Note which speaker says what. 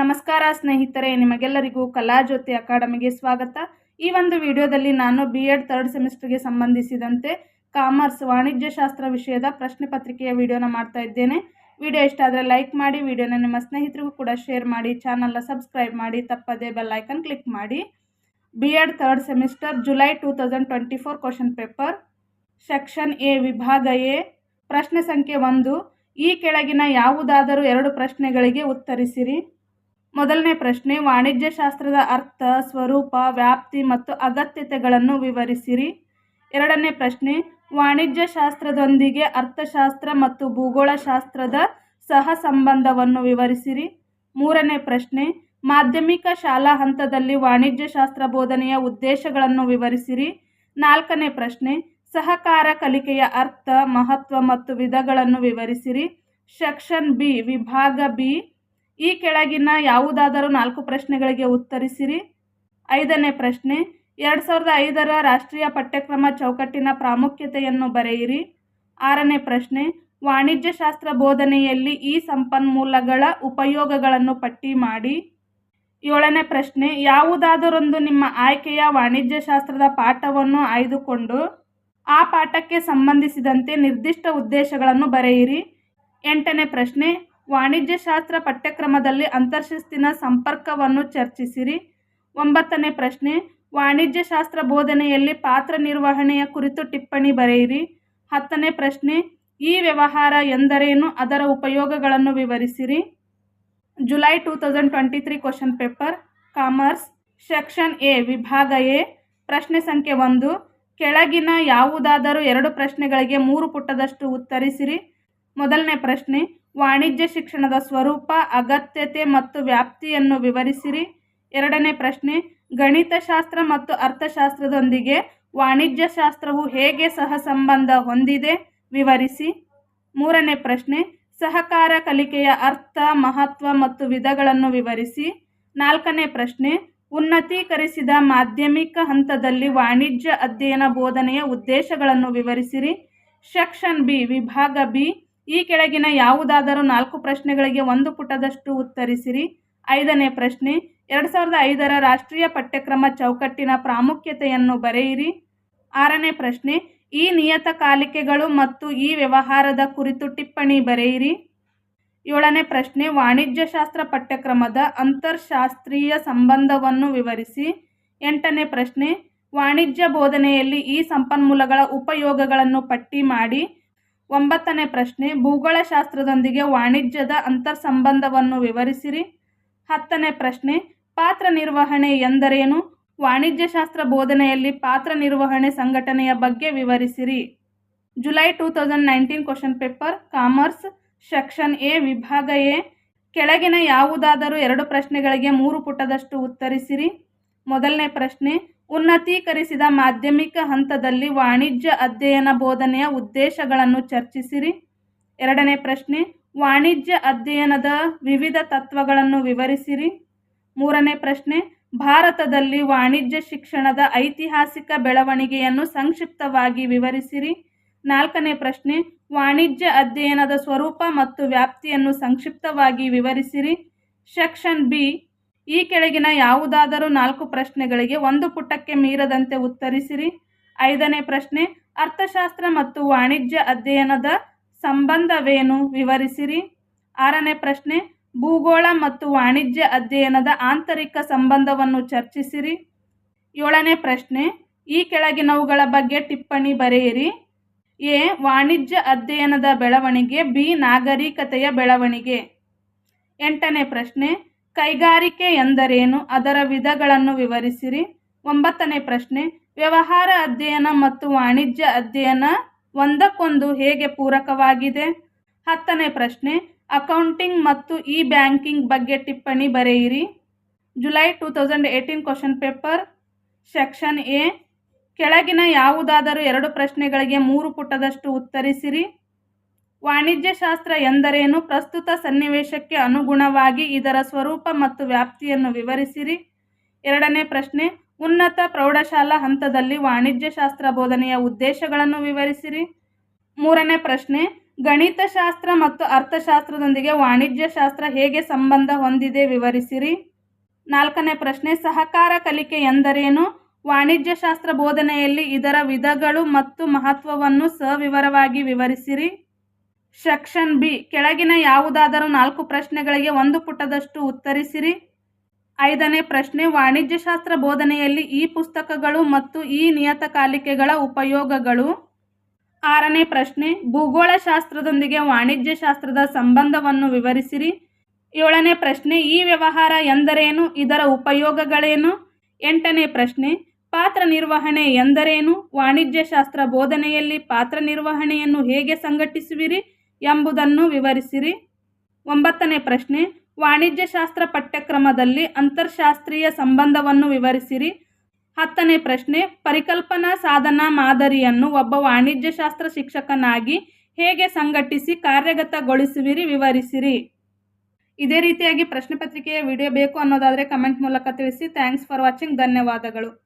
Speaker 1: ನಮಸ್ಕಾರ ಸ್ನೇಹಿತರೆ, ನಿಮಗೆಲ್ಲರಿಗೂ ಕಲಾಜ್ಯೋತಿ ಅಕಾಡೆಮಿಗೆ ಸ್ವಾಗತ. ಈ ಒಂದು ವಿಡಿಯೋದಲ್ಲಿ ನಾನು ಬಿ ಎಡ್ ಥರ್ಡ್ ಸೆಮಿಸ್ಟರ್ಗೆ ಸಂಬಂಧಿಸಿದಂತೆ ಕಾಮರ್ಸ್ ವಾಣಿಜ್ಯಶಾಸ್ತ್ರ ವಿಷಯದ ಪ್ರಶ್ನೆ ಪತ್ರಿಕೆಯ ವಿಡಿಯೋನ ಮಾಡ್ತಾ ಇದ್ದೇನೆ. ವಿಡಿಯೋ ಇಷ್ಟ ಆದರೆ ಲೈಕ್ ಮಾಡಿ, ವಿಡಿಯೋನ ನಿಮ್ಮ ಸ್ನೇಹಿತರಿಗೂ ಕೂಡ ಶೇರ್ ಮಾಡಿ, ಚಾನಲ್ನ ಸಬ್ಸ್ಕ್ರೈಬ್ ಮಾಡಿ, ತಪ್ಪದೇ ಬೆಲ್ ಐಕನ್ ಕ್ಲಿಕ್ ಮಾಡಿ. B Ed third semester July two thousand twenty four question paper section A ವಿಭಾಗ ಎ ಪ್ರಶ್ನೆ ಸಂಖ್ಯೆ ಒಂದು. ಈ ಕೆಳಗಿನ ಯಾವುದಾದರೂ ಎರಡು ಪ್ರಶ್ನೆಗಳಿಗೆ ಉತ್ತರಿಸಿರಿ. ಮೊದಲನೇ ಪ್ರಶ್ನೆ, ವಾಣಿಜ್ಯಶಾಸ್ತ್ರದ ಅರ್ಥ, ಸ್ವರೂಪ, ವ್ಯಾಪ್ತಿ ಮತ್ತು ಅಗತ್ಯತೆಗಳನ್ನು ವಿವರಿಸಿರಿ. ಎರಡನೇ ಪ್ರಶ್ನೆ, ವಾಣಿಜ್ಯಶಾಸ್ತ್ರದೊಂದಿಗೆ ಅರ್ಥಶಾಸ್ತ್ರ ಮತ್ತು ಭೂಗೋಳಶಾಸ್ತ್ರದ ಸಹ ಸಂಬಂಧವನ್ನು ವಿವರಿಸಿರಿ. ಮೂರನೇ ಪ್ರಶ್ನೆ, ಮಾಧ್ಯಮಿಕ ಶಾಲಾ ಹಂತದಲ್ಲಿ ವಾಣಿಜ್ಯಶಾಸ್ತ್ರ ಬೋಧನೆಯ ಉದ್ದೇಶಗಳನ್ನು ವಿವರಿಸಿರಿ. ನಾಲ್ಕನೇ ಪ್ರಶ್ನೆ, ಸಹಕಾರ ಕಲಿಕೆಯ ಅರ್ಥ, ಮಹತ್ವ ಮತ್ತು ವಿಧಗಳನ್ನು ವಿವರಿಸಿರಿ. ಸೆಕ್ಷನ್ ಬಿ, ವಿಭಾಗ ಬಿ ಈ ಕೆಳಗಿನ ಯಾವುದಾದರೂ ನಾಲ್ಕು ಪ್ರಶ್ನೆಗಳಿಗೆ ಉತ್ತರಿಸಿರಿ. ಐದನೇ ಪ್ರಶ್ನೆ, ಎರಡು ಸಾವಿರದ ಐದರ ರಾಷ್ಟ್ರೀಯ ಪಠ್ಯಕ್ರಮ ಚೌಕಟ್ಟಿನ ಪ್ರಾಮುಖ್ಯತೆಯನ್ನು ಬರೆಯಿರಿ. ಆರನೇ ಪ್ರಶ್ನೆ, ವಾಣಿಜ್ಯಶಾಸ್ತ್ರ ಬೋಧನೆಯಲ್ಲಿ ಈ ಸಂಪನ್ಮೂಲಗಳ ಉಪಯೋಗಗಳನ್ನು ಪಟ್ಟಿ ಮಾಡಿ. ಏಳನೇ ಪ್ರಶ್ನೆ, ಯಾವುದಾದರೊಂದು ನಿಮ್ಮ ಆಯ್ಕೆಯ ವಾಣಿಜ್ಯಶಾಸ್ತ್ರದ ಪಾಠವನ್ನು ಆಯ್ದುಕೊಂಡು ಆ ಪಾಠಕ್ಕೆ ಸಂಬಂಧಿಸಿದಂತೆ ನಿರ್ದಿಷ್ಟ ಉದ್ದೇಶಗಳನ್ನು ಬರೆಯಿರಿ. ಎಂಟನೇ ಪ್ರಶ್ನೆ ವಾಣಿಜ್ಯಶಾಸ್ತ್ರ ಪಠ್ಯಕ್ರಮದಲ್ಲಿ ಅಂತರ್ಶಿಸ್ತಿನ ಸಂಪರ್ಕವನ್ನು ಚರ್ಚಿಸಿರಿ. ಒಂಬತ್ತನೇ ಪ್ರಶ್ನೆ, ವಾಣಿಜ್ಯಶಾಸ್ತ್ರ ಬೋಧನೆಯಲ್ಲಿ ಪಾತ್ರ ನಿರ್ವಹಣೆಯ ಕುರಿತು ಟಿಪ್ಪಣಿ ಬರೆಯಿರಿ. ಹತ್ತನೇ ಪ್ರಶ್ನೆ, ಈ ವ್ಯವಹಾರ ಎಂದರೇನು? ಅದರ ಉಪಯೋಗಗಳನ್ನು ವಿವರಿಸಿರಿ. July two thousand twenty three question paper, commerce, section A, ವಿಭಾಗ ಎ. ಪ್ರಶ್ನೆ ಸಂಖ್ಯೆ ಒಂದು, ಕೆಳಗಿನ ಯಾವುದಾದರೂ ಎರಡು ಪ್ರಶ್ನೆಗಳಿಗೆ ಮೂರು ಪುಟದಷ್ಟು ಉತ್ತರಿಸಿರಿ. ಮೊದಲನೇ ಪ್ರಶ್ನೆ ವಾಣಿಜ್ಯ ಶಿಕ್ಷಣದ ಸ್ವರೂಪ, ಅಗತ್ಯತೆ ಮತ್ತು ವ್ಯಾಪ್ತಿಯನ್ನು ವಿವರಿಸಿರಿ. ಎರಡನೇ ಪ್ರಶ್ನೆ, ಗಣಿತಶಾಸ್ತ್ರ ಮತ್ತು ಅರ್ಥಶಾಸ್ತ್ರದೊಂದಿಗೆ ವಾಣಿಜ್ಯಶಾಸ್ತ್ರವು ಹೇಗೆ ಸಹಸಂಬಂಧ ಹೊಂದಿದೆ? ವಿವರಿಸಿ. ಮೂರನೇ ಪ್ರಶ್ನೆ, ಸಹಕಾರ ಕಲಿಕೆಯ ಅರ್ಥ, ಮಹತ್ವ ಮತ್ತು ವಿಧಗಳನ್ನು ವಿವರಿಸಿ. ನಾಲ್ಕನೇ ಪ್ರಶ್ನೆ, ಉನ್ನತೀಕರಿಸಿದ ಮಾಧ್ಯಮಿಕ ಹಂತದಲ್ಲಿ ವಾಣಿಜ್ಯ ಅಧ್ಯಯನ ಬೋಧನೆಯ ಉದ್ದೇಶಗಳನ್ನು ವಿವರಿಸಿರಿ. ಸೆಕ್ಷನ್ ಬಿ, ವಿಭಾಗ ಬಿ ಈ ಕೆಳಗಿನ ಯಾವುದಾದರೂ ನಾಲ್ಕು ಪ್ರಶ್ನೆಗಳಿಗೆ ಒಂದು ಪುಟದಷ್ಟು ಉತ್ತರಿಸಿರಿ. ಐದನೇ ಪ್ರಶ್ನೆ, ಎರಡು ಸಾವಿರದ ಐದರ ರಾಷ್ಟ್ರೀಯ ಪಠ್ಯಕ್ರಮ ಚೌಕಟ್ಟಿನ ಪ್ರಾಮುಖ್ಯತೆಯನ್ನು ಬರೆಯಿರಿ. ಆರನೇ ಪ್ರಶ್ನೆ, ಈ ನಿಯತಕಾಲಿಕೆಗಳು ಮತ್ತು ಈ ವ್ಯವಹಾರದ ಕುರಿತು ಟಿಪ್ಪಣಿ ಬರೆಯಿರಿ. ಏಳನೇ ಪ್ರಶ್ನೆ, ವಾಣಿಜ್ಯಶಾಸ್ತ್ರ ಪಠ್ಯಕ್ರಮದ ಅಂತರ್ಶಾಸ್ತ್ರೀಯ ಸಂಬಂಧವನ್ನು ವಿವರಿಸಿ. ಎಂಟನೇ ಪ್ರಶ್ನೆ, ವಾಣಿಜ್ಯ ಬೋಧನೆಯಲ್ಲಿ ಈ ಸಂಪನ್ಮೂಲಗಳ ಉಪಯೋಗಗಳನ್ನು ಪಟ್ಟಿ ಮಾಡಿ. ಒಂಬತ್ತನೇ ಪ್ರಶ್ನೆ, ಭೂಗೋಳಶಾಸ್ತ್ರದೊಂದಿಗೆ ವಾಣಿಜ್ಯದ ಅಂತರ್ಸಂಬಂಧವನ್ನು ವಿವರಿಸಿರಿ. ಹತ್ತನೇ ಪ್ರಶ್ನೆ, ಪಾತ್ರ ನಿರ್ವಹಣೆ ಎಂದರೇನು? ವಾಣಿಜ್ಯಶಾಸ್ತ್ರ ಬೋಧನೆಯಲ್ಲಿ ಪಾತ್ರ ನಿರ್ವಹಣೆ ಸಂಘಟನೆಯ ಬಗ್ಗೆ ವಿವರಿಸಿರಿ. July two thousand nineteen question paper, commerce, section A, ವಿಭಾಗ ಎ. ಕೆಳಗಿನ ಯಾವುದಾದರೂ ಎರಡು ಪ್ರಶ್ನೆಗಳಿಗೆ ಮೂರು ಪುಟದಷ್ಟು ಉತ್ತರಿಸಿರಿ. ಮೊದಲನೇ ಪ್ರಶ್ನೆ ಉನ್ನತೀಕರಿಸಿದ ಮಾಧ್ಯಮಿಕ ಹಂತದಲ್ಲಿ ವಾಣಿಜ್ಯ ಅಧ್ಯಯನ ಬೋಧನೆಯ ಉದ್ದೇಶಗಳನ್ನು ಚರ್ಚಿಸಿರಿ. ಎರಡನೇ ಪ್ರಶ್ನೆ, ವಾಣಿಜ್ಯ ಅಧ್ಯಯನದ ವಿವಿಧ ತತ್ವಗಳನ್ನು ವಿವರಿಸಿರಿ. ಮೂರನೇ ಪ್ರಶ್ನೆ, ಭಾರತದಲ್ಲಿ ವಾಣಿಜ್ಯ ಶಿಕ್ಷಣದ ಐತಿಹಾಸಿಕ ಬೆಳವಣಿಗೆಯನ್ನು ಸಂಕ್ಷಿಪ್ತವಾಗಿ ವಿವರಿಸಿರಿ. ನಾಲ್ಕನೇ ಪ್ರಶ್ನೆ, ವಾಣಿಜ್ಯ ಅಧ್ಯಯನದ ಸ್ವರೂಪ ಮತ್ತು ವ್ಯಾಪ್ತಿಯನ್ನು ಸಂಕ್ಷಿಪ್ತವಾಗಿ ವಿವರಿಸಿರಿ. ಸೆಕ್ಷನ್ ಬಿ ಈ ಕೆಳಗಿನ ಯಾವುದಾದರೂ ನಾಲ್ಕು ಪ್ರಶ್ನೆಗಳಿಗೆ ಒಂದು ಪುಟಕ್ಕೆ ಮೀರದಂತೆ ಉತ್ತರಿಸಿರಿ. ಐದನೇ ಪ್ರಶ್ನೆ, ಅರ್ಥಶಾಸ್ತ್ರ ಮತ್ತು ವಾಣಿಜ್ಯ ಅಧ್ಯಯನದ ಸಂಬಂಧವೇನು ವಿವರಿಸಿರಿ. ಆರನೇ ಪ್ರಶ್ನೆ, ಭೂಗೋಳ ಮತ್ತು ವಾಣಿಜ್ಯ ಅಧ್ಯಯನದ ಆಂತರಿಕ ಸಂಬಂಧವನ್ನು ಚರ್ಚಿಸಿರಿ. ಏಳನೇ ಪ್ರಶ್ನೆ, ಈ ಕೆಳಗಿನವುಗಳ ಬಗ್ಗೆ ಟಿಪ್ಪಣಿ ಬರೆಯಿರಿ. ಎ, ವಾಣಿಜ್ಯ ಅಧ್ಯಯನದ ಬೆಳವಣಿಗೆ, ಬಿ, ನಾಗರಿಕತೆಯ ಬೆಳವಣಿಗೆ. ಎಂಟನೇ ಪ್ರಶ್ನೆ ಕೈಗಾರಿಕೆ ಎಂದರೇನು? ಅದರ ವಿಧಗಳನ್ನು ವಿವರಿಸಿರಿ. ಒಂಬತ್ತನೇ ಪ್ರಶ್ನೆ, ವ್ಯವಹಾರ ಅಧ್ಯಯನ ಮತ್ತು ವಾಣಿಜ್ಯ ಅಧ್ಯಯನ ಒಂದಕ್ಕೊಂದು ಹೇಗೆ ಪೂರಕವಾಗಿದೆ? ಹತ್ತನೇ ಪ್ರಶ್ನೆ, ಅಕೌಂಟಿಂಗ್ ಮತ್ತು ಇ ಬ್ಯಾಂಕಿಂಗ್ ಬಗ್ಗೆ ಟಿಪ್ಪಣಿ ಬರೆಯಿರಿ. July two thousand eighteen question paper, section A. ಕೆಳಗಿನ ಯಾವುದಾದರೂ ಎರಡು ಪ್ರಶ್ನೆಗಳಿಗೆ ಮೂರು ಪುಟದಷ್ಟು ಉತ್ತರಿಸಿರಿ. ವಾಣಿಜ್ಯಶಾಸ್ತ್ರ ಎಂದರೇನು? ಪ್ರಸ್ತುತ ಸನ್ನಿವೇಶಕ್ಕೆ ಅನುಗುಣವಾಗಿ ಇದರ ಸ್ವರೂಪ ಮತ್ತು ವ್ಯಾಪ್ತಿಯನ್ನು ವಿವರಿಸಿರಿ. ಎರಡನೇ ಪ್ರಶ್ನೆ, ಉನ್ನತ ಪ್ರೌಢಶಾಲಾ ಹಂತದಲ್ಲಿ ವಾಣಿಜ್ಯಶಾಸ್ತ್ರ ಬೋಧನೆಯ ಉದ್ದೇಶಗಳನ್ನು ವಿವರಿಸಿರಿ. ಮೂರನೇ ಪ್ರಶ್ನೆ, ಗಣಿತಶಾಸ್ತ್ರ ಮತ್ತು ಅರ್ಥಶಾಸ್ತ್ರದೊಂದಿಗೆ ವಾಣಿಜ್ಯ ಶಾಸ್ತ್ರ ಹೇಗೆ ಸಂಬಂಧ ಹೊಂದಿದೆ ವಿವರಿಸಿರಿ. ನಾಲ್ಕನೇ ಪ್ರಶ್ನೆ, ಸಹಕಾರ ಕಲಿಕೆ ಎಂದರೇನು? ವಾಣಿಜ್ಯ ಶಾಸ್ತ್ರ ಬೋಧನೆಯಲ್ಲಿ ಇದರ ವಿಧಗಳು ಮತ್ತು ಮಹತ್ವವನ್ನು ಸವಿವರವಾಗಿ ವಿವರಿಸಿರಿ. ಸೆಕ್ಷನ್ ಬಿ, ಕೆಳಗಿನ ಯಾವುದಾದರೂ ನಾಲ್ಕು ಪ್ರಶ್ನೆಗಳಿಗೆ ಒಂದು ಪುಟದಷ್ಟು ಉತ್ತರಿಸಿರಿ. ಐದನೇ ಪ್ರಶ್ನೆ, ವಾಣಿಜ್ಯಶಾಸ್ತ್ರ ಬೋಧನೆಯಲ್ಲಿ ಈ ಪುಸ್ತಕಗಳು ಮತ್ತು ಈ ನಿಯತಕಾಲಿಕೆಗಳ ಉಪಯೋಗಗಳು. ಆರನೇ ಪ್ರಶ್ನೆ, ಭೂಗೋಳಶಾಸ್ತ್ರದೊಂದಿಗೆ ವಾಣಿಜ್ಯಶಾಸ್ತ್ರದ ಸಂಬಂಧವನ್ನು ವಿವರಿಸಿರಿ. ಏಳನೇ ಪ್ರಶ್ನೆ, ಈ ವ್ಯವಹಾರ ಎಂದರೇನು? ಇದರ ಉಪಯೋಗಗಳೇನು? ಎಂಟನೇ ಪ್ರಶ್ನೆ, ಪಾತ್ರ ನಿರ್ವಹಣೆ ಎಂದರೇನು? ವಾಣಿಜ್ಯಶಾಸ್ತ್ರ ಬೋಧನೆಯಲ್ಲಿ ಪಾತ್ರ ನಿರ್ವಹಣೆಯನ್ನು ಹೇಗೆ ಸಂಘಟಿಸುವಿರಿ? ಎಂಬುದನ್ನು ವಿವರಿಸಿರಿ. ಒಂಬತ್ತನೇ ಪ್ರಶ್ನೆ, ವಾಣಿಜ್ಯಶಾಸ್ತ್ರ ಪಠ್ಯಕ್ರಮದಲ್ಲಿ ಅಂತರ್ಶಾಸ್ತ್ರೀಯ ಸಂಬಂಧವನ್ನು ವಿವರಿಸಿರಿ. ಹತ್ತನೇ ಪ್ರಶ್ನೆ, ಪರಿಕಲ್ಪನಾ ಸಾಧನಾ ಮಾದರಿಯನ್ನು ಒಬ್ಬ ವಾಣಿಜ್ಯಶಾಸ್ತ್ರ ಶಿಕ್ಷಕನಾಗಿ ಹೇಗೆ ಸಂಘಟಿಸಿ ಕಾರ್ಯಗತಗೊಳಿಸುವಿರಿ ವಿವರಿಸಿರಿ. ಇದೇ ರೀತಿಯಾಗಿ ಪ್ರಶ್ನೆ ಪತ್ರಿಕೆಯ ವಿಡಿಯೋ ಬೇಕು ಅನ್ನೋದಾದರೆ ಕಮೆಂಟ್ ಮೂಲಕ ತಿಳಿಸಿ. Thanks for watching. ಧನ್ಯವಾದಗಳು.